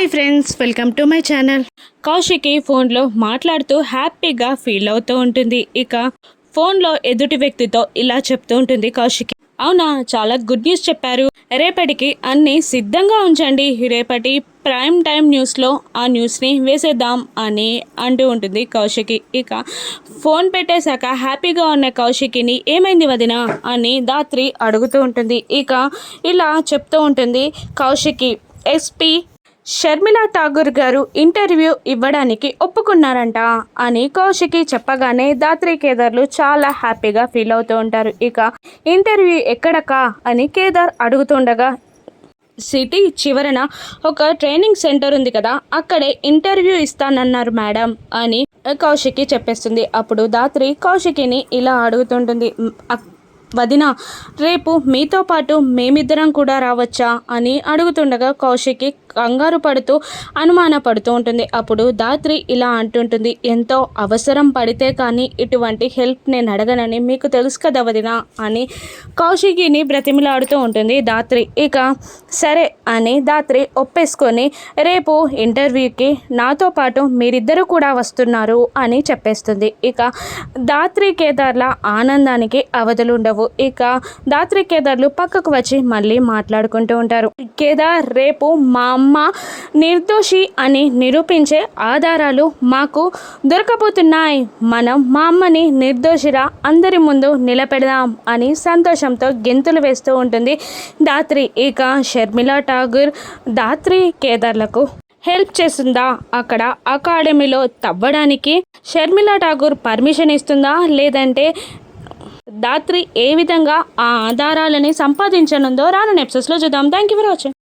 Hi friends welcome to my channel. Kaushiki ఫోన్లో మాట్లాడుతూ హ్యాపీగా ఫీల్ అవుతూ ఉంటుంది. ఇక ఫోన్లో ఎదుటి వ్యక్తితో ఇలా చెప్తూ ఉంటుంది కౌశికి. అవునా చాలా గుడ్ న్యూస్ చెప్పారు. రేపటికి అన్నీ సిద్ధంగా ఉంచండి. రేపటి ప్రైమ్ టైం న్యూస్లో ఆ న్యూస్ని వేసేద్దాం అని అంటూ ఉంటుంది కౌశికి. ఇక ఫోన్ పెట్టేశాక హ్యాపీగా ఉన్న కౌశికిని ఏమైంది వదిన అని దాత్రి అడుగుతూ ఉంటుంది. ఇక ఇలా చెప్తూ ఉంటుంది కౌశికి ఎస్పీ షర్మిలా ఠాగూర్ గారు ఇంటర్వ్యూ ఇవ్వడానికి ఒప్పుకున్నారంట. అని కౌశికి చెప్పగానే దాత్రి కేదార్లు చాలా హ్యాపీగా ఫీల్ అవుతూ ఉంటారు. ఇక ఇంటర్వ్యూ ఎక్కడకా అని కేదార్ అడుగుతుండగా సిటీ చివరన ఒక ట్రైనింగ్ సెంటర్ ఉంది కదా అక్కడే ఇంటర్వ్యూ ఇస్తానన్నారు మేడం అని కౌశికి చెప్పేస్తుంది. అప్పుడు దాత్రి కౌశికిని ఇలా అడుగుతుంటుంది వదిన రేపు మీతో పాటు మేమిద్దరం కూడా రావచ్చా? అని అడుగుతుండగా కౌశికి కంగారు పడుతూ అనుమాన పడుతూ ఉంటుంది. అప్పుడు దాత్రి ఇలా అంటుంటుంది ఎంతో అవసరం పడితే కానీ ఇటువంటి హెల్ప్ నేను అడగనని మీకు తెలుసు కదా వదిన అని కౌశికిని బ్రతిమిలాడుతూ ఉంటుంది దాత్రి. ఇక సరే అని దాత్రి ఒప్పేసుకొని రేపు ఇంటర్వ్యూకి నాతో పాటు మీరిద్దరూ కూడా వస్తున్నారు అని చెప్పేస్తుంది. ఇక దాత్రి కేదార్ల ఆనందానికి అవధులు ఉండవు. ఇక దాత్రి కేదార్లు పక్కకు వచ్చి మళ్ళీ మాట్లాడుకుంటూ ఉంటారు. కేదార్ రేపు మా అమ్మ నిర్దోషి అని నిరూపించే ఆధారాలు మాకు దొరకబోతున్నాయి. మనం మా అమ్మని నిర్దోషిరా అందరి ముందు నిలబెడదాం అని సంతోషంతో గెంతులు వేస్తూ ఉంటుంది దాత్రి ఇక షర్మిల ఠాగూర్ దాత్రి కేదార్లకు హెల్ప్ చేస్తుందా? అక్కడ అకాడమీలో తవ్వడానికి షర్మిల ఠాగూర్ పర్మిషన్ ఇస్తుందా? లేదంటే దాత్రి ఏ విధంగా ఆ ఆధారాలని సంపాదించనుందో రాను నెప్సెస్లో చూద్దాం. Thank you for watching